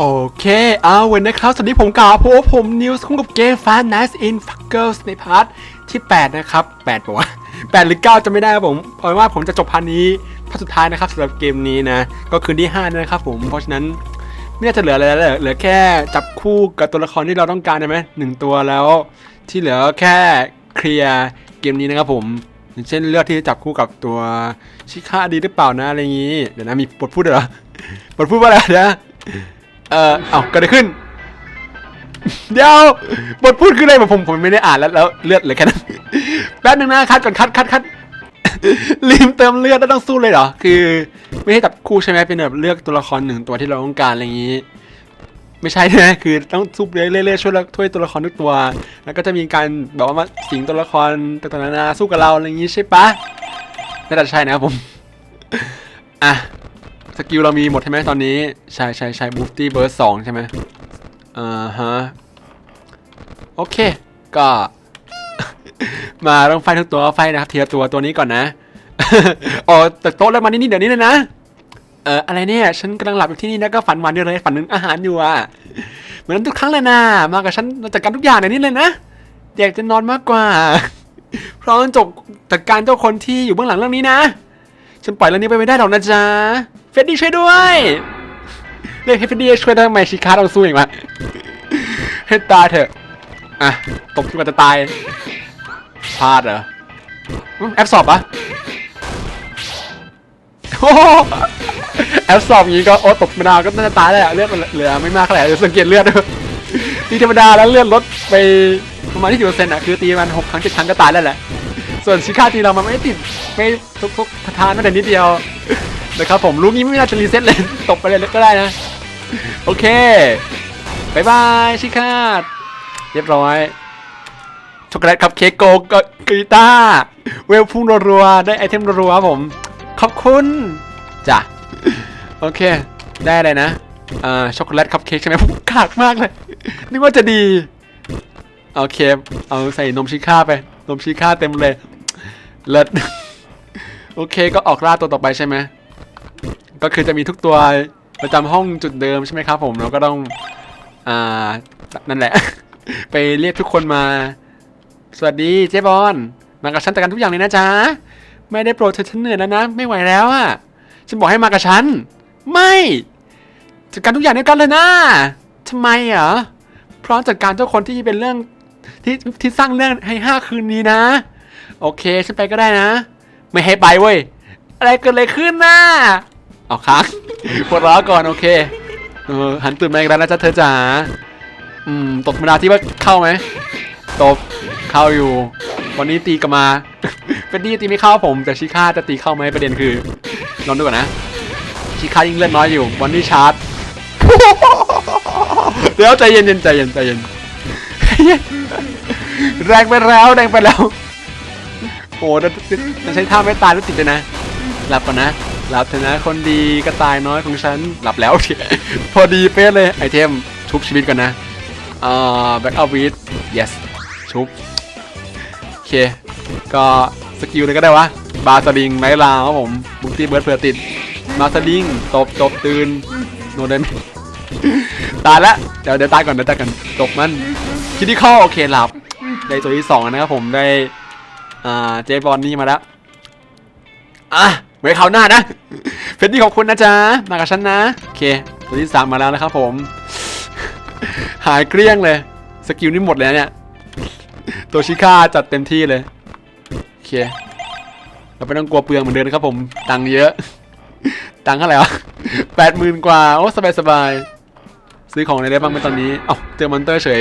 โอเค เอาวันนะครับ สวัสดีผมกาพบผมนิวส์คุ้มกับเกม Fast Nights in Fuckers ในพาร์ทที่ 8 นะครับ8ปะวะ8หรือ 9 จะไม่ได้ครับผมเอาเป็นว่าผมจะจบพาร์ทนี้พาร์ทสุดท้ายนะครับสำหรับเกมนี้นะ ก็คืนที่ 5 นะครับผม เพราะฉะนั้น ไม่น่าจะเหลืออะไรแล้วเหลือแค่จับคู่กับตัวละครที่เราต้องการใช่ไหมหนึ่งตัวแล้ว ที่เหลือแค่เคลียร์เกมนี้นะครับผมอย่างเช่นเลือกที่จะจับคู่กับตัวชิคาดีหรือเปล่านะอะไรอย่างนี้ เดี๋ยวนะมีบทพูดเหรอบทพูดว่าอะไรนะ เออเอาเกิดอะไรขึ้น เดี๋ยวบทพูดคืออะไรผมผมไม่ได้อ่านแล้วแล้วเลือดเลยแค่นั้นแป๊บนึงนะคัดก่อนคัดคัดคัดลืมเติมเลือดแล้วต้องสู้เลยเหรอ คือ ไม่ให้จับคู่ใช่ไหมเป็นแบบเลือกตัวละครหนึ่งตัวที่เราต้องการอะไรอย่างนี้ ไม่ใช่นะคือต้องสู้เรื่อยๆช่วยละช่วยตัวละครทุกตัว แล้วก็จะมีการแบบว่ามาสิงตัวละครต่างๆนานาสู้กับเราอะไรอย่างนี้ใช่ปะน่าจะใช่นะครับผม อะ สกิลเรามีหมดใช่ไหมตอนนี้ ใช่ใช่ใช่บูฟตี้เบิร์สองใช่ไหมอ่าฮะ โอเค ก็ มาต้องไฟทุกตัวไฟนะครับเทียร์ตัวตัวนี้ก่อนนะอ๋อแต่โต๊ะแล้วมานี่นี่เดี๋ยวนี้เลยนะ เอออะไรเนี่ย ฉันกำลังหลับอยู่ที่นี่นะก็ฝันหวานอยู่เลยฝันถึงอาหารอยู่อะ เหมือนทุกครั้งเลยนะ มากับฉันเราจัดการทุกอย่างในนี้เลยนะอยากจะนอนมากกว่าเพราะจบจัดการเจ้าคนที่อยู่เบื้องหลังเรื่องนี้นะ ฉันปล่อยเรื่องนี้ไปไม่ได้หรอกนะจ๊ะ เฟดดี้ช่วยด้วย เรียกให้เฟดดี้ช่วยได้ทำไมชิคาต้องสู้อีกวะให้ตายเถอะ อะ ตบจนกว่าจะตาย พลาดเหรอ แอปสอบปะโอ้แอปสอบอย่างงี้ก็โอ้ตบธรรมดาก็น่าจะตายแล้วเลือดมันเหลือไม่มากเท่าไหร่เดี๋ยวสังเกตเลือดด้วยตีธรรมดาแล้วเลือดลดไปประมาณที่สิบเปอร์เซ็นต์อะคือตีมันหกครั้งเจ็ดครั้งก็ตายแล้วแหละ ส่วนชิคาตีเรามันไม่ติดไม่ทุกทุกทานไม่แต่นิดเดียวนะครับผมลูกนี้ไม่น่าจะรีเซ็ตเลยตบไปเลยก็ได้นะ โอเคบายบายชิคาเรียบร้อยช็อกโกแลตคัพเค้กโกกีตาเวลพุ่งรัวๆได้ไอเทมรัวๆครับผม ขอบคุณจ้ะโอเค ได้อะไรนะอ่าช็อกโกแลตคัพเค้กใช่ไหมผมกากมากเลย นึกว่าจะดี โอเค เอาใส่นมชิค่าไป นมชิค่าเต็มเลย เลิศโอเคก็ออกล่าตัวต่อไปใช่ไหมก็คือจะมีทุกตัวประจำห้องจุดเดิมใช่ไหมครับผมเราก็ต้องอ่านั่นแหละ ไปเรียกทุกคนมา สวัสดีเจ๊บอลมากับฉันแต่กันทุกอย่างเลยนะจ๊ะไม่ได้โปรดเธอฉันเหนื่อยแล้วนะ ไม่ไหวแล้วอะฉันบอกให้มากับฉัน ไม่จัดการทุกอย่างด้วยกันเลยนะทำไมเหรอพราะจัดการเจ้าคนที่เป็นเรื่องที่ที่สร้างเรื่องให้ห้าคืนนี้นะ โอเคฉันไปก็ได้นะ ไม่ให้ไปเว้ย อะไรเกิดอะไรขึ้นน่ะเอาค้างปวดร้าวก่อนโอเคเออหันตื่นมาอีกแล้วนะจ๊ะเธอจ๋าอืมตกธรรมดาที่ว่าเข้าไหมตบเข้าอยู่ วันนี้ตีกับมา เป็นดีตีไม่เข้าผม แต่ชิค่าจะตีเข้าไหมประเด็นคือลองดูก่อนนะ ชิค่ายิ่งเลือดน้อยอยู่ วันนี้ชาร์จเดี๋ยวใจเย็นเย็นใจเย็นใจเย็นแรงไปแล้วแรงไปแล้ว โอ้จะใช้ท่าไม่ตายแล้วติดเลยนะ หลับก่อนนะ หลับเถอะนะ คนดีกระต่ายน้อยของฉัน หลับแล้ว พอดีเป๊ะเลย ไอเทม ชุบชีวิตก่อนนะ อ่าแบ็กอัพวีด yes ชุบ โอเค ก็สกิลเลยก็ได้วะ บาสลิงไร้ลาวครับผม บุกตี้เบิร์ดเผื่อติดบาสลิง ตบตบตื่น โนเดมตายละ เดี๋ยวเดี๋ยวตายก่อนเดี๋ยวตายก่อนตบมันคิดที่ข้อโอเคหลับได้ตัวที่สองนะครับผมได้ อ่าเจบอลนี่มาแล้วอะไว้คราวหน้านะ เพชรดีขอบคุณนะจ๊ะ มากับฉันนะ โอเค ตัวที่สามมาแล้วนะครับผม หายเกลี้ยงเลย สกิลนี่หมดเลยนะเนี่ย ตัวชิค่าจัดเต็มที่เลย โอเค เราไม่ต้องกลัวเปลืองเหมือนเดิมนะครับผม ตังเยอะ ตังเท่าไหร่วะแปดหมื่นกว่า โอ้สบายสบายซื้อของอะไรได้บ้างไหมตอนนี้ เอ้าเจอมอนเตอร์เฉย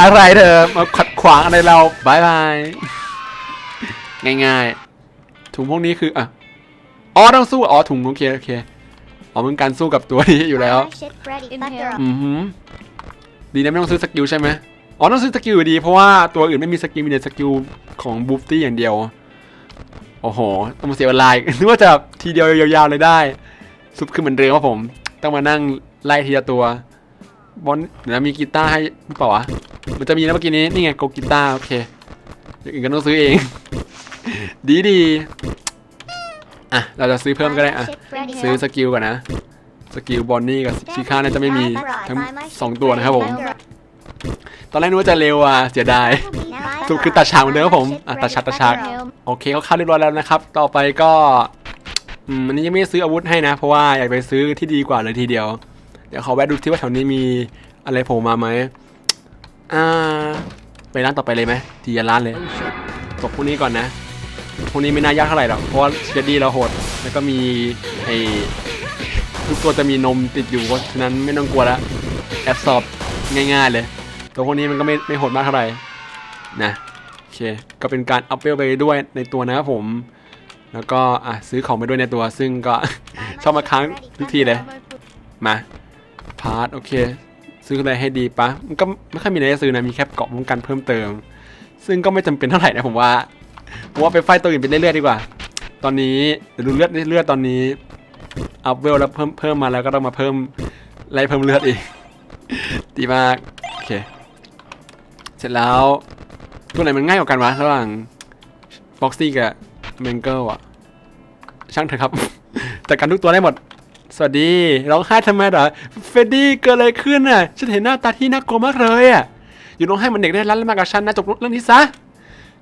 อะไรเธอ มาขัดขวางอะไรเราบายบาย ง่ายๆ ถุงพวกนี้คืออะอ๋อต้องสู้อ๋อถุงโอเคโอเคอ๋อมันการสู้กับตัวนี้อยู่แล้ว Ship ready. Inhale. Thunder up. อือหือดีนะไม่ต้องซื้อสกิลใช่ไหมอ๋อต้องซื้อสกิลอยู่ดีเพราะว่าตัวอื่นไม่มีสกิลมีแต่สกิลของบูฟตี้อย่างเดียว โอ้โห ต้องมาเสียเวลาอีกนึกว่าจะทีเดียวยาวๆเลยได้ ซุปขึ้นเหมือนเดิมครับผม ต้องมานั่งไล่ทีละตัว บอลเดี๋ยวนะมีกีตาร์ให้หรือเปล่าวะมันจะมีนะเมื่อกี้นี้นี่ไงโกกีตาร์โอเคอย่างอื่นก็ต้องซื้อเอง ดีดีๆอะ เราจะซื้อเพิ่มก็ได้อะ Ship ready. ซื้อสกิลก่อนนะ สกิลบอนนี่กับชิค่าน่าจะไม่มีทั้งสองตัวนะครับผม ตอนแรกนึกว่าจะเร็วอะ เสียดายสุดคือตัดฉากเหมือนเดิมครับผม อะตัดฉากตัดฉาก โอเคเขาเข้าเรียบร้อยแล้วนะครับ ต่อไปก็อืมอันนี้ยังไม่ได้ซื้ออาวุธให้นะ เพราะว่าอยากไปซื้อที่ดีกว่าเลยทีเดียว เดี๋ยวขอแวะดูที่ว่าแถวนี้มีอะไรโผล่มาไหมอ่า ไปร้านต่อไปเลยไหมทีละร้านเลยจบพวกนี้ก่อนนะ พวกนี้ไม่น่ายากเท่าไหร่หรอกเพราะว่าเชดดี้เราโหด แล้วก็มีไอ้ทุกตัวจะมีนมติดอยู่เพราะฉะนั้นไม่ต้องกลัวละแอบสอบง่ายๆเลย ตัวพวกนี้มันก็ไม่ไม่โหดมากเท่าไหร่นะโอเคก็เป็นการอัพเวลไปด้วยในตัวนะครับผม แล้วก็อะซื้อของไปด้วยในตัว ซึ่งก็ ชอบมาค้างทุกทีเลย มาพาร์ทโอเค ซื้ออะไรให้ดีปะมันก็ไม่ค่อยมีอะไรซื้อนะมีแค่เกาะป้องกันเพิ่มเติม ซึ่งก็ไม่จำเป็นเท่าไหร่นะผมว่า ผมว่าไปไฟต์ตัวอื่นไปเรื่อยๆดีกว่า ตอนนี้เดี๋ยวดูเลือดเลือดตอนนี้อัพเวลแล้วเพิ่มเพิ่มมาแล้วก็ต้องมาเพิ่มไล่เพิ่มเลือดอีกดีมากโอเคเสร็จแล้วตัวไหนมันง่ายกว่ากันวะระหว่างฟ็อกซี่กับแมงเกิลอะช่างเถอะครับจัดการทุกตัวได้หมด สวัสดีร้องไห้ทำไมเหรอเฟดดี้เกิดอะไรขึ้นน่ะฉันเห็นหน้าตาที่น่ากลัวมากเลยอะอยู่ร้องไห้เหมันเด็กได้รันแล้วมากับฉันนะจบเรื่องนี้ซะ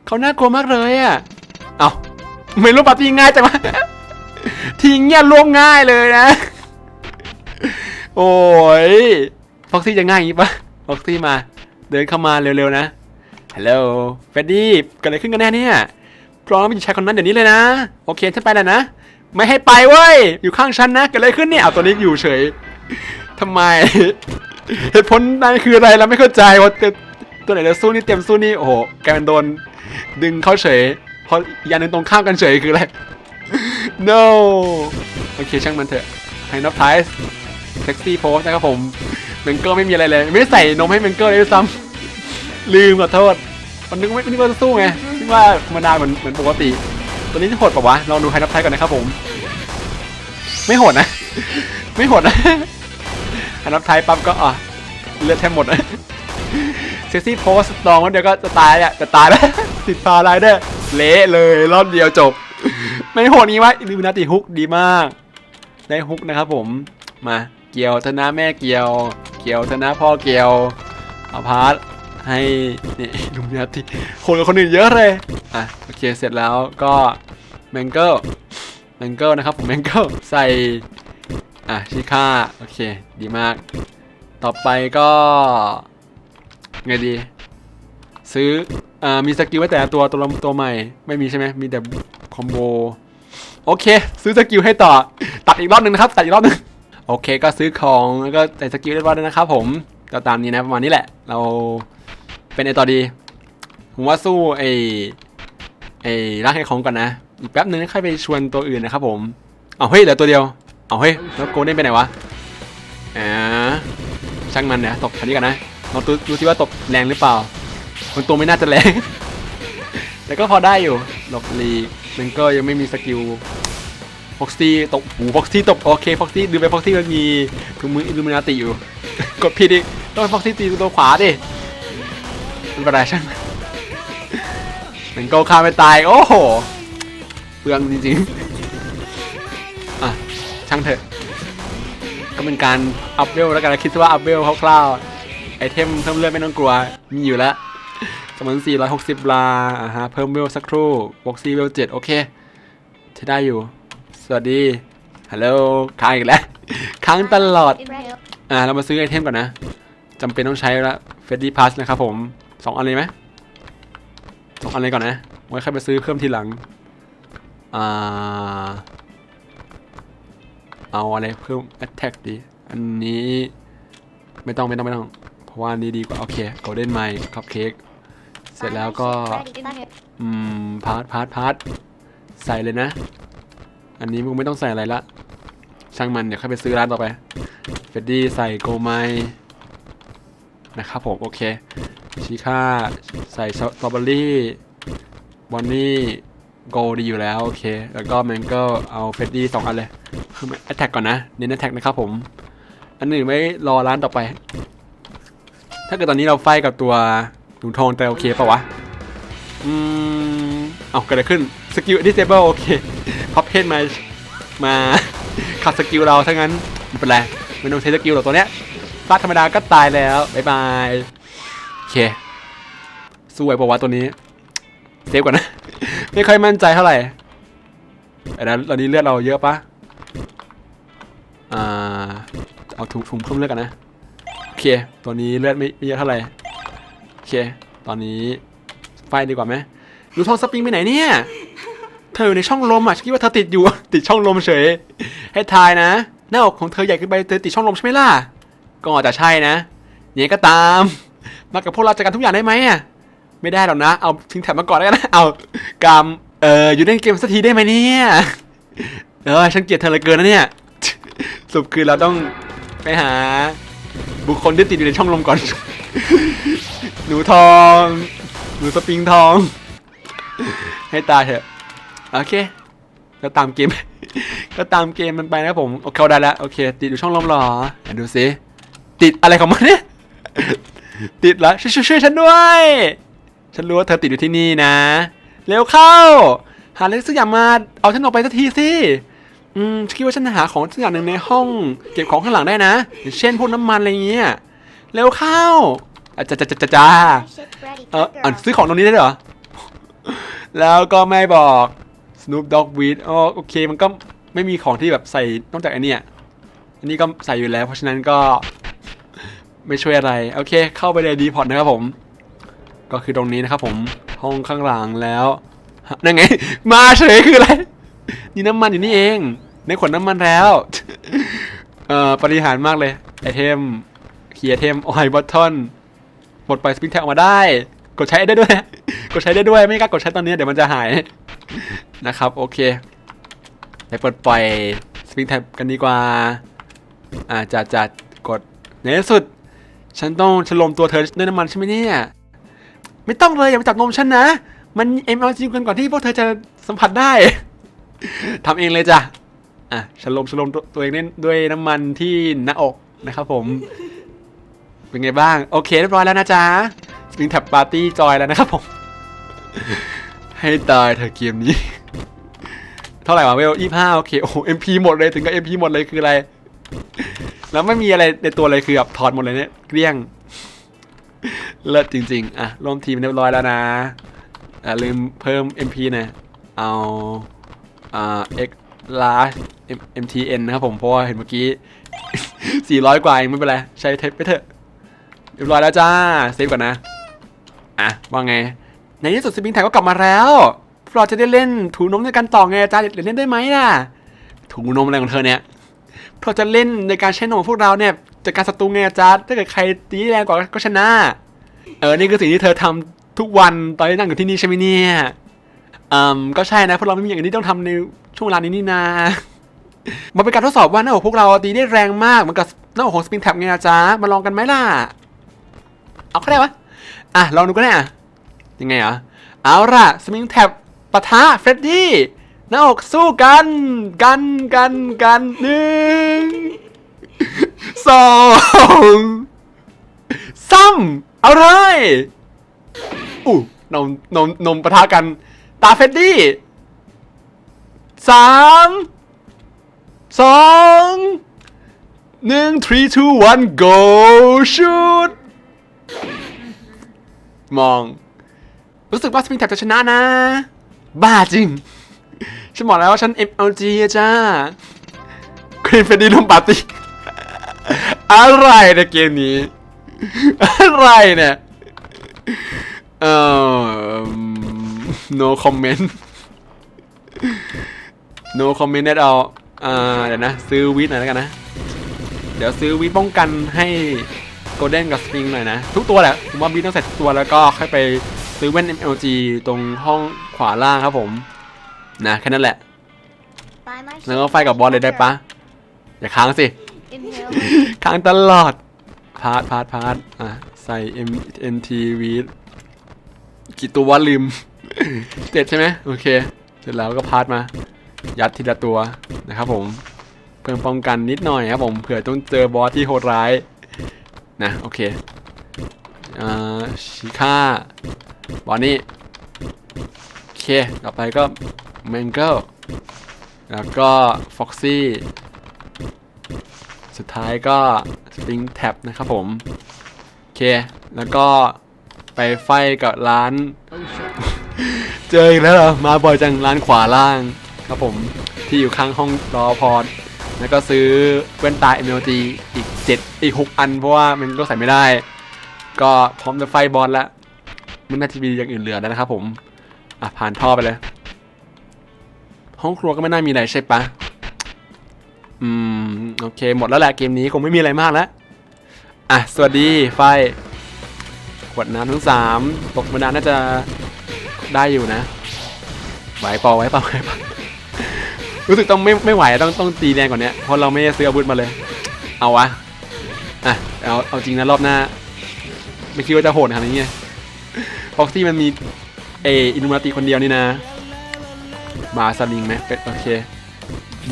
เขาน่ากลัวมากเลยอะ เอาไม่รู้ปาร์ตี้ง่ายจังวะทีเงี้ยล่วงง่ายเลยนะ โอ้ยฟ็อกซี่จะง่ายอย่างนี้ปะฟ็อกซี่มา เดินเข้ามาเร็วๆนะ ฮัลโหลเฟดดี้เกิดอะไรขึ้นกันแน่เนี่ย พร้อมไปอยู่ชายคนนั้นเดี๋ยวนี้เลยนะ โอเคฉันไปแล้วนะ ไม่ให้ไปเว้ย อยู่ข้างฉันนะ เกิดอะไรขึ้นเนี่ย เอาตัวนี้อยู่เฉยทำไม เหตุผลนั้นคืออะไรเราไม่เข้าใจว่าตัวไหนจะสู้นี่เต็มสู้นี่ โอ้โห แกมันโดน ดึงเข้าเฉยเพราะอีกอย่างหนึงตรงข้ามกันเฉยคืออะไร no โอเคช่างมันเถอะไฮนอฟไทส์เซ็กซี่โพสนะครับผมเมนเกอร์ไม่มีอะไรเลย ไม่ใส่นมให้เมนเกอร์เลยด้วยซ้ำลืมขอโทษมันนึกไม่นึกว่าจะสู้ไงนึกว่าธรรมดาเหมือนเหมือนปกติ ตัวนี้จะโหดปะวะลองดูไฮนับไทยก่อนนะครับผม ไม่โหดนะ ไม่โหดนะไฮนับไทยปั๊บก็อะเลือดแทบหมดเซ็กซี่โพสลองแล้วเดี๋ยวก็จะตายอะจะตายแล้ว ติดพาลายเด้เละเลยรอบเดียวจบ ไม่โหดนี้วะอิลูมินาติฮุกดีมาก ได้ฮุกนะครับผมมาเกี่ยวธนะแม่เกี่ยว เกี่ยวธนะพ่อเกี่ยวเอาพาร์ทให้นี่อิลูมินาติโหดกว่าคนอื่นเยอะเลยอะโอเคเสร็จแล้วก็แมงเกิลแมงเกิลนะครับผมแมงเกิลใส่อะชิค่าโอเคดีมาก ต่อไปก็ไงดี ซื้อ อ่ามีสกิลไว้แต่ตัวตัวละตัวใหม่ ไม่มีใช่ไหมมีแต่คอมโบโอเค ซื้อสกิลให้ต่อ ตัดอีกรอบหนึ่งนะครับ ตัดอีกรอบหนึ่งโอเค ก็ซื้อของแล้วก็ใส่สกิลเรียบร้อยแล้วนะครับผมก็ตามนี้นะประมาณนี้แหละ เราเป็นไอต่อดี ผมว่าสู้ไอไอร่างให้ของก่อนนะอีกแป๊บนึงค่อยไปชวนตัวอื่นนะครับผมเอาเฮ้ยเหลือตัวเดียวเอาเฮ้ยแล้วโกลเด้นไปไหนวะอ่าช่างมันเนี่ยตกแถวนี้กันนะลองดูดูสิว่าตกแรงหรือเปล่า มันตัวไม่น่าจะแรง แต่ก็พอได้อยู่ หลบลีกมันก็ยังไม่มีสกิลฟ็อกซี่ตกหูฟ็อกซี่ตกโอเคฟ็อกซี่ดูไปฟ็อกซี่มันมีถุงมืออิลูมินาติอยู่ กดผิดอีกต้องฟ็อกซี่ตีตัวขวาดิเป็นไรช่างมันมันโกคาไม่ตาย โอ้โหเปลืองจริงๆ อะ ช่างเถอะ ก็เป็นการอัพเวลแล้วกันนะคิดว่าอัพเวลคร่าวๆ ไอเทมเพิ่มเลือดไม่ต้องกลัว มีอยู่แล้ว สมัน460ลาอ่าฮะเพิ่มเวลสักครู่บ็อกซี่เวล7โอเคใช้ได้อยู่ สวัสดีฮัลโหลค้างอีกแล้ว ค้างตลอด อ่าเรามาซื้อไอเทมก่อนนะจำเป็นต้องใช้ละเฟดดี้พาสนะครับผมสองอันเลยไหมสองอันเลยก่อนนะไว้ค่อยไปซื้อเพิ่มทีหลังอ่าเอาอะไรเพิ่ม attack ดี อันนี้ไม่ต้องไม่ต้องไม่ต้อง เพราะว่านี้ดีกว่า โอเค golden mine cupcake เสร็จแล้วก็ อืม พาร์ทพาร์ทพาร์ทใส่เลยนะ อันนี้มึงไม่ต้องใส่อะไรละ ช่างมันเดี๋ยวค่อยไปซื้อร้านต่อไปเฟดดี้ใส่โกไมนะครับผมโอเค ชิค่าใส่สตรอเบอรี่บอนนี่โกดีอยู่แล้วโอเค แล้วก็แมงเกิลเอาเฟดดี้สองอันเลยคือแอตแทกก่อนนะเน้นแอตแทกนะครับผม อันอื่นไม่รอร้านต่อไป ถ้าเกิดตอนนี้เราไฟกับตัว หนูทองแต่โอเคปะวะ อืม เอาเกิดอะไรขึ้น สกิล disable โอเคพับเพนมา มาขัดสกิลเราถ้างั้นไม่เป็นไรไม่ต้องใช้สกิลหรอกตัวเนี้ยฟาดธรรมดาก็ตายแล้วบายบายโอเคสู้ไวบอกว่าวะตัวนี้เซฟก่อนนะ ไม่ค่อยมั่นใจเท่าไหร่ไอ้นั้นตอนนี้เลือดเราเยอะปะอ่าเอาถุงถุงเพิ่มเลือดกันนะโอเคตัวนี้เลือดไม่เยอะเท่าไหร่ เค ตอนนี้ไฟดีกว่าไหมดูทองสปริงไปไหนเนี่ย เธออยู่ในช่องลมอะฉันคิดว่าเธอติดอยู่ ติดช่องลมเฉย ให้ทายนะ หน้าอกของเธอใหญ่ขึ้นไปเธอติดช่องลมใช่ไหมล่ะ ก็อาจจะใช่นะยังไงก็ตาม มากับพวกเราจัดการทุกอย่างได้ไหมอะ ไม่ได้หรอกนะ เอาทิ้งแถบมาก่อนแล้วกันนะ เอากามเอออยู่เล่นเกมสักทีได้ไหมเนี่ย เออฉันเกลียดเธอเหลือเกินนะเนี่ยสรุปคือเราต้องไปหา บุคคลที่ติดอยู่ในช่องลมก่อน หนูทองหนูสปริงทอง ให้ตายเถอะ โอเค ก็ตามเกม ก็ตามเกมมันไปนะผมโอเคเอาได้แล้ว โอเค ติดอยู่ช่องลมหรอดูสิติดอะไรของมันเนี่ย ติดแล้วช่วยช่วยช่วยฉันด้วย ฉันรู้ว่าเธอติดอยู่ที่นี่นะ เร็วเข้า หาอะไรสักอย่างมาเอาฉันออกไปสักทีสิอืมคิดว่าฉันหาของสักอย่างหนึ่งในห้อง เก็บของข้างหลังได้นะอย่างเช่นพวกน้ำมันอะไรเงี้ยเร็วเข้า อาจจะจะจะจะจ้าเอออะซื้อของตรงนี้ได้ด้วยเหรอ แล้วก็ไม่บอก Snoop Dogg Weed อ๋อโอเคมันก็ไม่มีของที่แบบใส่นอกจากอันเนี้ยอันนี้ก็ใส่อยู่แล้ว เพราะฉะนั้นก็ไม่ช่วยอะไร โอเค เข้าไปเลยดีพอตนะครับผม ก็คือตรงนี้นะครับผม ห้องข้างหลังแล้วฮะนั่นไง มาเฉยคืออะไร นี่น้ำมันอยู่นี่เอง ในขวดน้ำมันแล้ว เอ่อ ปริหารมากเลย ไอเทมเคียร์เทมออยบอททอน หมดไปสปริงแท็กออกมาได้ กดใช้ได้ด้วยกดใช้ได้ด้วยไม่กล้ากดใช้ตอนนี้เดี๋ยวมันจะหายนะครับโอเคไปปลดปล่อยสปริงแท็กกันดีกว่าอ่าจัดจัดกดในที่สุด ฉันต้องฉลมตัวเธอด้วยน้ำมันใช่ไหมเนี่ยไม่ต้องเลยอย่ามาจับนมฉันนะ มันเอ็มเอลจีกันก่อนที่พวกเธอจะสัมผัสได้ทำเองเลยจ้ะอะฉลมฉลมตัวตัวเองด้วยด้วยน้ำมันที่หน้าอกนะครับผม เป็นไงบ้าง โอเคเรียบร้อยแล้วนะจ๊ะสปริงแท็บปาร์ตี้จอยแล้วนะครับผม ให้ตายเธอะเกมนี้ เท่าไหร่วะเวลยี่ห้าโอเค โอ้เอ็มพีหมดเลยถึงกับเอ็มพีหมดเลยคืออะไร แล้วไม่มีอะไรในตัวเลยคือแบบถอดหมดเลยเนี่ยเกลี้ยง เลิศจริง ๆ อะร่วมทีมเรียบร้อยแล้วนะอ่าลืมเพิ่ม MP น่อยเอาอ่า X large MTN นะครับผมเพราะว่าเห็นเมื่อกี้ 400 กว่าเองไม่เป็นไร ใช้เทปไปเถอะ เรียบร้อยแล้วจ้าเซฟก่อนนะ อะว่าไง ในที่สุดสปริงแท็กก็กลับมาแล้วพวกเราจะได้เล่นถูนมในการต่อไงจ้าเดี๋ยวเล่นได้ไหมล่ะถูนมอะไรของเธอเนี่ยพวกเราจะเล่นในการใช้นมของพวกเราเนี่ยจากการศัตรูไงจ้าถ้าเกิดใครตีแรงกว่าก็ชนะ เออนี่คือสิ่งที่เธอทำทุกวันตอนที่นั่งอยู่ที่นี่ใช่ไหมเนี่ยอืมก็ใช่นะเพราะเราไม่มีอย่างนที่ต้องทำในช่วงเวลานี้นี่นามันเป็นการทดสอบว่าหน้าอกพวกเราตีได้แรงมากเหมือนกับหน้าอกของสปริงแท็บไงจ๊ะมาลองกันไหมล่ะ เอาก็ได้วะ อะ ลองดูก็ได้อะ ยังไงอะ เอาล่ะสปริงแท็บปะทะเฟรดดี้หน้าอกสู้กัน กันกันกันหนึ่งสองซ้ำเอาเลยอู้นมนมนมปะทะกัน ตาเฟรดดี้สามสองหนึ่ง three two one go shoot มอง รู้สึกว่าสปริงแท็บจะชนะนะ บ้าจริง ฉันบอกแล้วว่าฉัน MLG อะจ้าครีนเฟดดี้ลมปาร์ตี้อะไรในยเกมนี้ อะไรเนี่ย เอ่อ no comment no comment at all อ่าเดี๋ยวนะ ซื้อวิทหน่อยแล้วกันนะ เดี๋ยวซื้อวิทป้องกันให้ โกลเด้นกับสปริงหน่อยนะ ทุกตัวแหละผมว่าวิทต้องใส่ทุกตัวแล้วก็ค่อยไปซื้อแว่น MLG ตรงห้องขวาล่างครับผม นะแค่นั้นแหละ แล้วก็ไฟกับบอลเลยได้ปะอย่าค้างสิ ค้างตลอด พาร์ทพาร์ทพาร์ทอะ ใส่ M N T V กี่ตัววะลืมเจ็ดใช่ไหมโอเค เสร็จแล้วก็พาร์ทมา ยัดทีละตัวนะครับผม เพิ่มป้องกันนิดหน่อยครับผมเผื่อต้องเจอบอสที่โหดร้าย นะโอเคอ่าชิค่าบอสนี่โอเค ต่อไปก็แมงเกิลแล้วก็ฟ็อกซี่สุดท้ายก็สปริงแท็บนะครับผมโอเค แล้วก็ไปไฟกับร้าน เจออีกแล้วเหรอ มาบ่อยจังร้านขวาล่างครับผมที่อยู่ข้างห้องรอพอร์ต แล้วก็ซื้อแว่นตา MLG อีก 7 อีก 6 อัน เพราะว่ามันก็ใส่ไม่ได้ ก็พร้อมจะไฟบอลแล้วมันน่าจะมีอย่างอื่นเหลือแล้วนะครับผม อะ ผ่านท่อไปเลย ห้องครัวก็ไม่น่ามีอะไรใช่ปะอืม โอเค หมดแล้วแหละเกมนี้คงไม่มีอะไรมากแล้ว อะ สวัสดีไฟ ขวดน้ำทั้งสามตกบันไดาน่าจะได้อยู่นะไหวเปล่าไหวเปล่าไหวเปล่า รู้สึกต้องไม่ไม่ไหวต้องต้องตีแรงกว่านี้เพราะเราไม่ได้ซื้ออาวุธมาเลย เอาวะอะเอาเอาจริงนะรอบหน้า ไม่คิดว่าจะโหดขนาดนี้ไงฟ็อกซี่มันมีเออินูมาติคนเดียวนี่นะมาสลิงไหมเป็นโอเค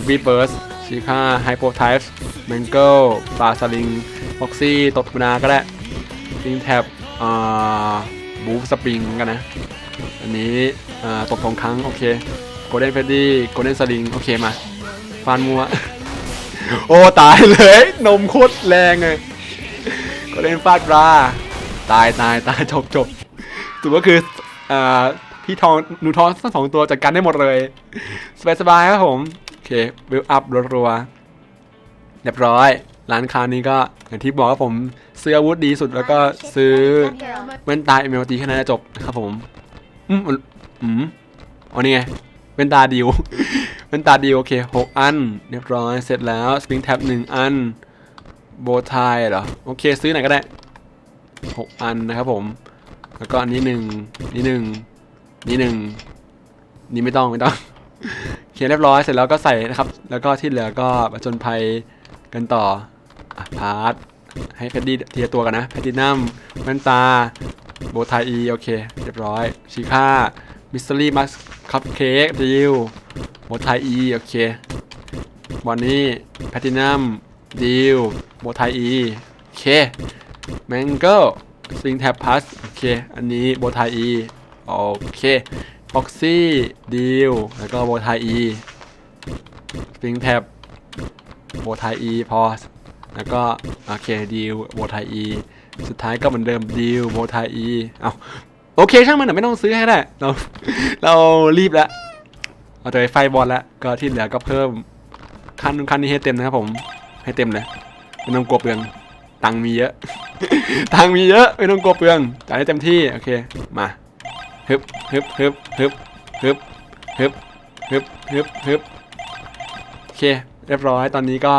บีเบิร์สชิค่าไฮโปไทป์แมงเกิลปลาสลิงฟ็อกซี่ตบธรรมดาก็ได้ลิงแท็บอ่าบูฟสปริงกันนะ อันนี้อ่าตบทองครั้ง โอเค กลเด้นเฟดดี้โกลเด้นสลิง โอเคมาฟานมัว โอ้ตายเลย นมโคตรแรงเลยโกลเด้นฟาดบราตายตายตายจบจบถือว่าคืออ่าพี่ทองหนูทองทั้งสองตัวจัดการได้หมดเลย สบายสบายๆครับผม โอเคบิลอัพรัวๆเรียบร้อย ร้านค้านี้ก็อย่างที่บอกว่าผม ซื้ออาวุธดีสุดแล้วก็ซื้อแว่นตา MLT แค่นั้นจะจบนะครับผม อืมมันอืมอ๋อนี่ไง แว่นตาดิวแว่นตาดิวโอเคหกอัน เรียบร้อยเสร็จแล้วสปริงแท็บหนึ่งอันโบไทเหรอ โอเคซื้อไหนก็ได้หกอันนะครับผม แล้วก็อันนี้หนึ่งนี่หนึ่งนี่หนึ่งนี่ไม่ต้องไม่ต้องโอเคเรียบร้อยเสร็จแล้วก็ใส่นะครับ แล้วก็ที่เหลือก็ประจนภัยกันต่ออพาร์ทให้แพดดี้เทีละตัวกันนะแพดดี้นัมแว่นตา โบไทอีโอเค เรียบร้อยชิค่ามิสซิลี่มัส คัพเค้กดิวโบไทอีโอเควันนี้แพทินัมดิวโบไทอีโอเคแมงเกิลซิงแท็บพัสโอเคอันนี้โบไทอีโอเคฟ็อกซี่ดิวแล้วก็โบไทอีสวิงแท็บโบไทอีพอแล้วก็โอเคดีลโบไทอีสุดท้ายก็เหมือนเดิมดีลโบไทอีเอา โอเคช่างมันเถอะไม่ต้องซื้อให้ได้เราเรารีบแล้วเราจะไปไฟบอลแล้วก็ที่เหลือก็เพิ่มขั้นขั้นนี้ให้เต็มนะครับผมให้เต็มเลยไม่ต้องกลัวเปลืองตังมีเยอะ ตังมีเยอะไม่ต้องกลัวเปลืองจ่ายได้เต็มที่โอเคมาฮึบฮึบฮึบฮึบฮึบฮึบฮึบฮึบฮึบโอเค เรียบร้อยตอนนี้ก็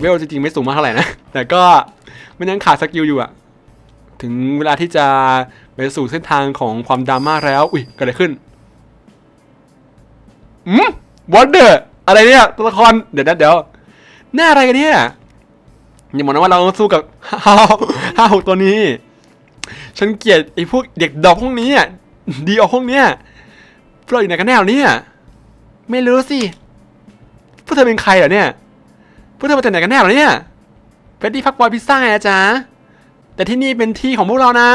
เวลจริงๆไม่สูงมากเท่าไหร่นะแต่ก็มันยังขาดสกิลอยู่อะถึงเวลาที่จะ ไปสู่เส้นทางของความดราม่าแล้ว อุ้ยเกิดอะไรขึ้นอืมวอเดอร์อะไรเนี่ยตัวละครเดี๋ยวนะเดี๋ยวหน้าอะไรกันเนี่ยอย่าบอกนะว่าเราต้องสู้กับห้าห้าหกตัวนี้ ฉันเกลียดไอ้พวกเด็กดอกพวกนี้อะดีออกพวกเนี้ยเราอยู่ไหนกันแน่เนี่ยไม่รู้สิพวกเธอเป็นใครเหรอเนี่ยพวกเธอมาจากไหนกันแน่เหรอเนี่ยเฟดดี้พักบอยพิซซ่าไงนะจ๊ะแต่ที่นี่เป็นที่ของพวกเรานะ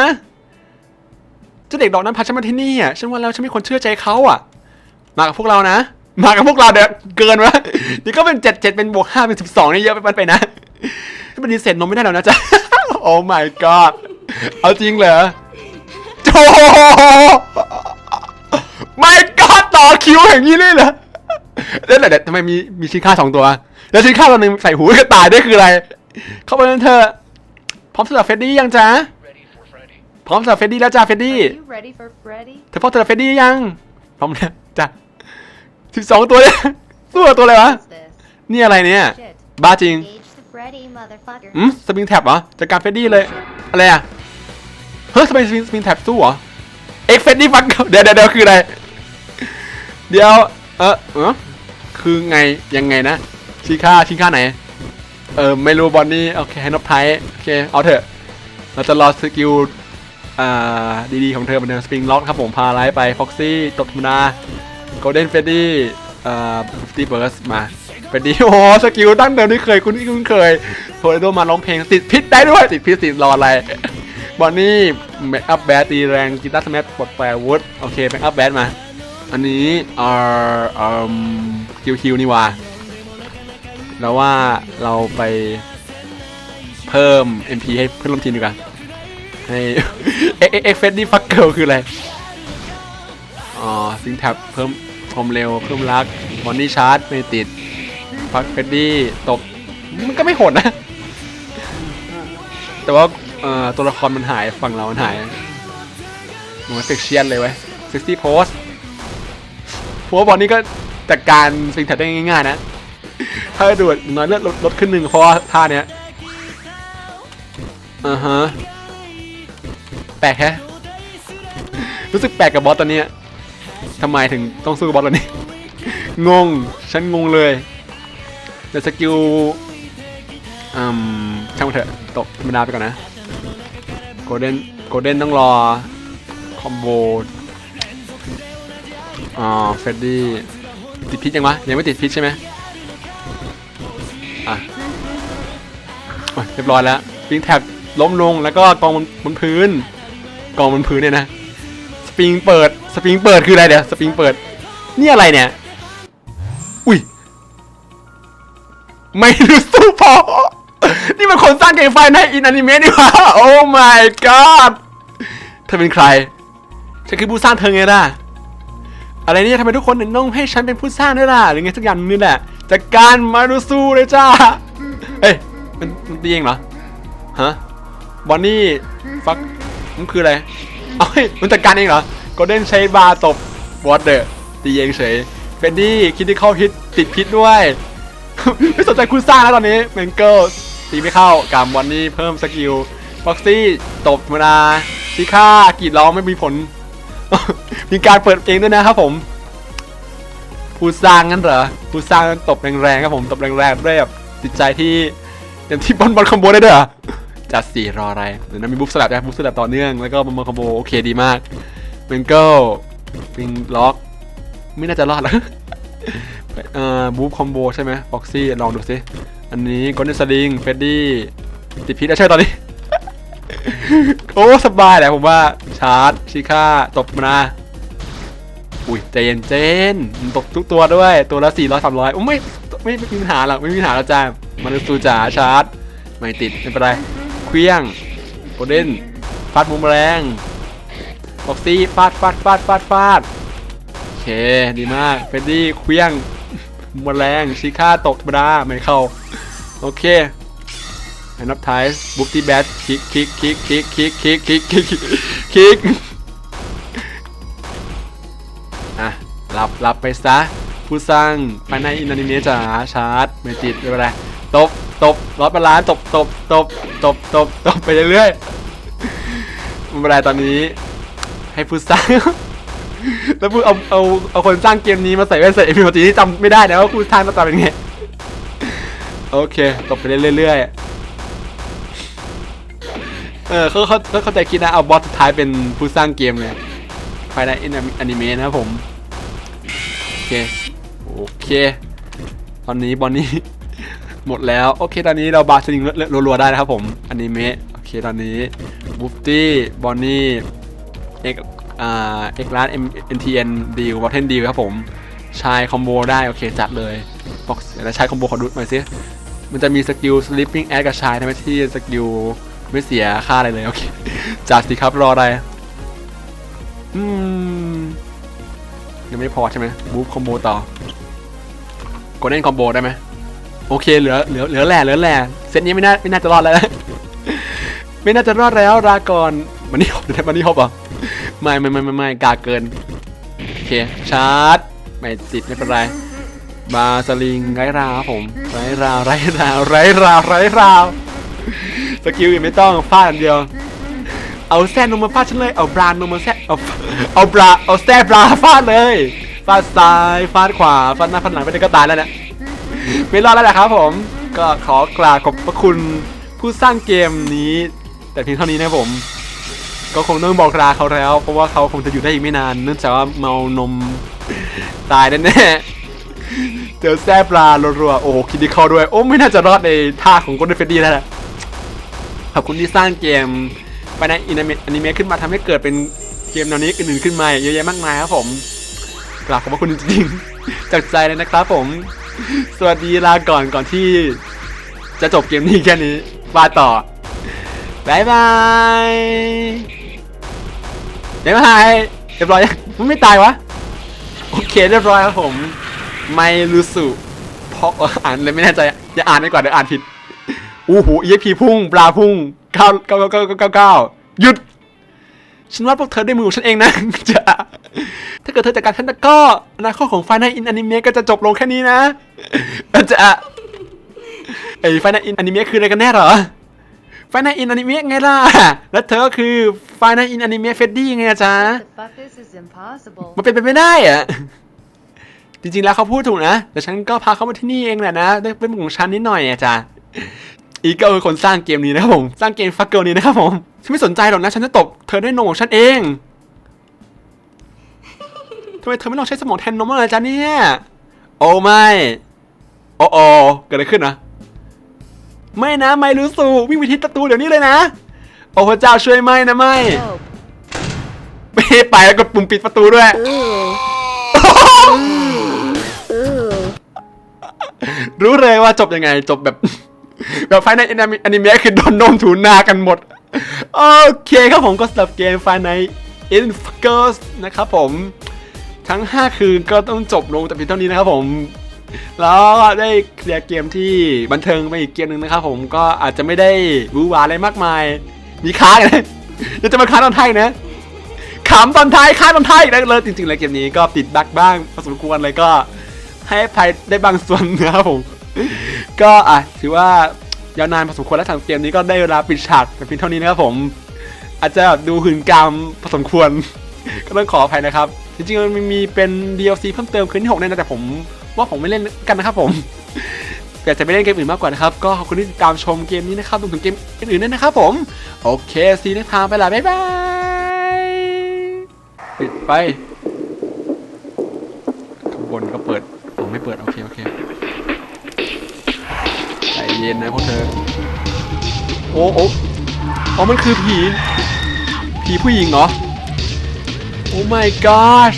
เจ้าเด็กดอกนั้นพาฉันมาที่นี่อะฉันว่าแล้วฉันไม่ควรเชื่อใจเขาอะ มากับพวกเรานะ มากับพวกเราเดี๋ยวเกินวะนี่ก็เป็นเจ็ดเจ็ดเป็นบวกห้าเป็นสิบสองนี่เยอะไปมันไปนะปฏิเสธนมไม่ได้แล้วนะจ๊ะ โอ้ my god เอาจริงเหรอโธ่ my god ต่อคิวอย่างนี้เลยเหรอแล้วเดี๋ยวทำไมมีมีชิ้นค่าสองตัว แล้วชิ้นค่าตัวหนึ่งใส่หูกระต่ายได้คืออะไร เข้าไปกันเถอพร้อมสำหรับเฟดดี้ยังจ๊ะ พร้อมสำหรับเฟดดี้แล้วจ้าเฟดดี้ Are you ready for Freddy? เธอพร้อมสำหรับเฟดดี้ยัง พร้อมแล้วจ้ะสิบสองตัวเลยสู้กับตัวอะไรวะ What's this? นี่อะไรเนี่ย Shit. บ้าจริง Engage the Freddy, motherfucker. อืมสปริงแท็บเหรอจัดการเฟดดี้เลย อะไรอะ เฮ้ยสปริงสปริงแท็บสู้เหรอ เอ็กเฟดดี้ฟักเดี๋ยวเดี๋ยวเดี๋ยวคืออะไร เดี๋ยว เออเออคือไง ยังไงนะ ชี้ค่าชี้ค่าไหน เออ ไม่รู้บอลนี่ โอเค ให้นบไทย โอเค เอาเถอะ เราจะรอสกิลอ่า ดีๆของเธอเหมือนเดิมสปริงล็อกครับผมพาไลฟ์ไปฟ็อกซี่ตบธรรมดาโกลเด้นเฟดดี้อ่าฟิฟตี้เบิร์สมาเฟดดี้โอ้สกิลตั้งเดิมที่เคยคุณที่คุณเคยโทรโดมาร้องเพลงติดพิษได้ด้วยติดพิษติดรออะไรบอนนี่แบ็กอัพแบดตีแรงกีตาสแมทปลดแปรวุฒโอเคแบ็กอัพแบดมา อันนี้อ่าอืมคิวคิวนี่ว่าแล้วว่าเราไปเพิ่ม MP ให้เพื่อนร่วมทีมดีกว่า ให้เอ็กเอ็กเฟสดี้ฟักเกิลคืออะไร อ๋อซิงแท็บเพิ่มความเร็วเพิ่มรักมอนนี่ชาร์จไม่ติดฟักเฟดดี้ตบมันก็ไม่โหดนะ แต่ว่าตัวละครมันหายฝั่งเรามันหายเหมือนเซ็กเชียนเลยเว้ยเซ็กซี่โพสเพราะว่าบอลนี้ก็จัดการซิงแท็บได้ง่ายๆนะ ถ้าดูดน้อยเลือดลดขึ้นหนึ่งเพราะท่าเนี้ยอ่าฮะ แปลกแฮะ รู้สึกแปลกกับบอสตัวนี้ทำไมถึงต้องสู้กับบอสตัวนี้ งง ฉันงงเลยแต่สกิลอืมช่างมันเถอะตกธรรมดาไปก่อนนะ โกลเด้น โกลเด้นต้องรอ คอมโบ อ๋อ เฟดดี้ ติดพิษยังวะ ยังไม่ติดพิษใช่ไหมอะเรียบร้อยแล้ว ปิงแท็บล้มลงแล้วก็กองบนบนพื้น กองบนพื้นเนี่ยนะ สปริงเปิด สปริงเปิดคืออะไรเดี๋ยว สปริงเปิด นี่อะไรเนี่ย อุ้ย ไม่รู้สู้พอ นี่มันคนสร้างเกมไฟล์ในอินอนิเมะนี่หว่าโอ้ my god เธอเป็นใคร ฉันคือผู้สร้างเธอไงล่ะ อะไรเนี่ยทำไมทุกคนถึงต้องให้ฉันเป็นผู้สร้างด้วยล่ะ หรือไงสักอย่างนี่แหละจัดการมาดูสู้เลยจ้า เอ้ย มันมันตีเองเหรอ ฮะ บอนนี่ ฟัก มันคืออะไรเอ้ยมันจัดการเองเหรอโกลเด้นใช้บาตบวอตเดอร์ตีเองเฉยเฟนดี้คิดที่เข้าพิษติดพิษด้วย ไม่สนใจคุณสร้างแล้วตอนนี้เมนเกิลตีไม่เข้ากามบอนนี่เพิ่มสกิลฟ็อกซี่ตบธรรมดาชิค่ากรีดร้องไม่มีผล มีการเปิดเองด้วยนะครับผมผู้สร้างงั้นเหรอผู้สร้างตบแรงๆครับผมตบแรงๆด้วยแบบจิตใจที่เต็มที่บอลบอลคอมโบได้ด้วยเหรอ จัดสี่รออะไรเดี๋ยวนมีบุ๊บสลับนะบุ๊บสลับต่อเนื่องแล้วก็บอลบอลคอมโบโอเคดีมากเมนเกิลฟิงล็อก ไม่น่าจะรอดแล้วเอ่อบูฟคอมโบใช่ไหมฟ็อกซี่ลองดูสิอันนี้กอนเนสลิงเฟดดี้ติดพิษแล้วใช่ตอนนี้ โอ้สบายแหละผมว่าชาร์จชิค่าตบมานะอุ้ยใจเย็นเจนตบทุกตัวด้วย ตัวละ400 300อุ้ยไม่ไม่ไม่มีปัญหาหรอกไม่มีปัญหาแล้วจ้ามาดูสูจ๋าชาร์จ ไม่ติด ไม่เป็นไร เคลี้ยงโกลเด้นฟาดมุมแรงฟ็อกซี่ฟาดฟาดฟาดฟาดฟาดโอเคดีมากเฟดดี้เคลี้ยงมแมลงชิค่าตกธรรมดาไม่เข้าโอเคแอนนับไทส์บุ๊กตี้แบทคลิกคลิกคลิกคลิกคลิกคลิกคลิกคลิกคลิกอะรับรับไปซะผู้สร้างภายในอินอนิเมะจ๋าชาร์จไม่ติดไม่เป็นไร ตบตบร้อยบาลานตบตบตบตบตบตบไปเรื่อยๆไม่เป็นไรตอนนี้ ให้ผู้สร้างแล้วพูดเอาเอาเอาคนสร้างเกมนี้มาใส่แว่นใส่เอฟพีที่จำไม่ได้นะว่าผู้สร้างหน้าตาเป็นไงโอเคตบไปเรื่อยๆเออเขาเขาเขาเข้าใจคิดนะเอาบอสสุดท้ายเป็นผู้สร้างเกมเลยภายในอนิเมะนะครับผม โอเค โอเค ตอนนี้บอลนี้ หมดแล้วโอเคตอนนี้เราบาสลิงรัวๆได้นะครับผมอนิเมะโอเคตอนนี้บูฟตี้บอนนี่เอกอ่าเอกร้าน MTN ดีลวอเทนดีลครับผมชายคอมโบได้โอเคจัดเลยบอกแล้วชายคอมโบขอดูหน่อยสิมันจะมีสกิล sleeping add กับชายทำไมที่สกิลไม่เสียค่าอะไรเลยโอเคจัดสิครับรออะไรอืมยังไม่พอใช่ไหมบูฟคอมโบต่อกดเล่นคอมโบได้ไหม โอเคเหลือเหลือเหลือแหล่เหลือแหล่เซตนี้ไม่น่าไม่น่าจะรอดแล้วนะไม่น่าจะรอดแล้วลาก่อนมันนี่ฮอบมันนี่ฮอบอะไม่ไม่ไม่ไม่ไม่กาเกินโอเคชาร์จไม่ติดไม่เป็นไรบาสลิงไร้ราวผมไร้ราวไร้ราวไร้ราวไร้ราวสกิลยังไม่ต้องฟาดเดียว เอาแซ่นมมาฟาดฉันเลยเอาบรานนมมาแซ่เอาเอาบราเอาแซ่บราฟาดเลยฟาดซ้ายฟาดขวาฟาดหน้าฟาดหลังไปได้ก็ตายแล้วเนะ ไม่รอดแล้วแหละครับผม ก็ขอกราบขอบพระคุณผู้สร้างเกมนี้ แต่เพียงเท่านี้นะครับผม ก็คงต้องบอกลาเขาแล้ว เพราะว่าเขาคงจะอยู่ได้อีกไม่นาน เนื่องจากว่าเมานมตายแน่เจอแซ่บลารัวๆโอ้คิดดีเขาด้วย โอ้ไม่น่าจะรอดในท่าของก o นเดนเฟดดี้แล้วแหละขอบคุณที่สร้างเกมไปในอินอนิเมะขึ้นมาทำให้เกิดเป็นเกมแนวนี้อื่นๆขึ้นมาเยอะแยะมากมายครับผมกราบขอบพระคุณจริงๆจากใจเลยนะครับผม สวัสดีลาก่อนก่อนที่ จะจบเกมนี้แค่นี้มาต่อบายบายบายบายเรียบร้อยยังมันไม่ตายวะ โอเคเรียบร้อยครับผม ไม่รู้สึกเพราะอ่านเลยไม่แน่ใจอย่าอ่านดีกว่าเดี๋ยวอ่านผิดอู้หู EXP พุ่งปลาพุ่งข้าเก้าเก้าเก้าเก้าเก้าหยุด ฉันว่าพวกเธอได้มือของฉันเองนะจะถ้าเกิดเธอจัดการฉันแล้วก็อนาคตของไฟน l อินอนิเมะก็จะจบลงแค่นี้นะจะไอไฟน l อินอนิเมะคืออะไรกันแน่เหรอไฟน l อินอนิเมะไงล่ะ แล้วเธอก็คือไฟน l อินอนิเมะเฟดดี้ไงอะจ๊ะ The fuck this is impossible. มันเป็นไปไม่ได้อะจริงๆแล้วเขาพูดถูกนะ แต่ฉันก็พาเขามาที่นี่เองแหละนะได้เป็นมือของฉันนิดหน่อยอะจ้ะ อีกก็คือคนสร้างเกมนี้นะครับผม สร้างเกมฟักเกิลนี้นะครับผม ฉันไม่สนใจหรอกนะ ฉันจะตบเธอด้วยนมของฉันเองทำไมเธอไม่ลองใช้สมองแทนนมอะไรจ๊ะเนี่ย โอ้ไม่โอ้โอเกิดอะไรขึ้นนะไม่นะไม่รู้สูวิ่งไปที่ประตูเดี๋ยวนี้เลยนะ โอ้พระเจ้าช่วยไม่นะไม่ไม่ไปแล้วกดปุ่มปิดประตูด้วยรู้เลยว่าจบยังไงจบแบบ แบบไฟในอนิเมะคือโดนนมถูหน้ากันหมด โอเคครับผมก็สำหรับเกมไฟใน In Focus นะครับผมทั้ง 5 คืนก็ต้องจบลงแต่เพียงเท่านี้นะครับผม แล้วได้เคลียร์เกมที่บันเทิงไปอีกเกมหนึ่งนะครับผมก็อาจจะไม่ได้วือหวาอะไรมากมาย มีค้างนะเดี๋ยวจะมาค้างตอนท้ายนะขำตอนท้ายค้างตอนท้ายอีกแล้วเลยจริงๆแล้วเกมนี้ก็ติดบั๊กบ้างพอสมควรเลยก็ให้ภัยได้บางส่วนนะครับผม ก็อะถือว่ายาวนานพอสมควรแล้วสำหรับเกมนี้ก็ได้เวลาปิดฉากแต่เพียงเท่านี้นะครับผม อาจจะแบบดูหืนกามพอสมควร ก็ต้องขออภัยนะครับ จริงๆมันมีเป็น DLC เพิ่มเติมคืนที่6แน่นะแต่ผม ว่าผมไม่เล่นกันนะครับผมอยากจะไปเล่นเกมอื่นมากกว่านะครับ ก็ขอบคุณที่ติดตามชมเกมนี้นะครับรวมถึงเกมอื่นๆด้วยนะครับผม โอเคซีนทางไปละบ๊ายบายปิดไปข้างบนก็เปิดอ๋อไม่เปิด โอเค โอเค เย็นนะพวกเธอ โอ้โอ้อ๋อมันคือผี ผีผู้หญิงเหรอ โอ้ my gosh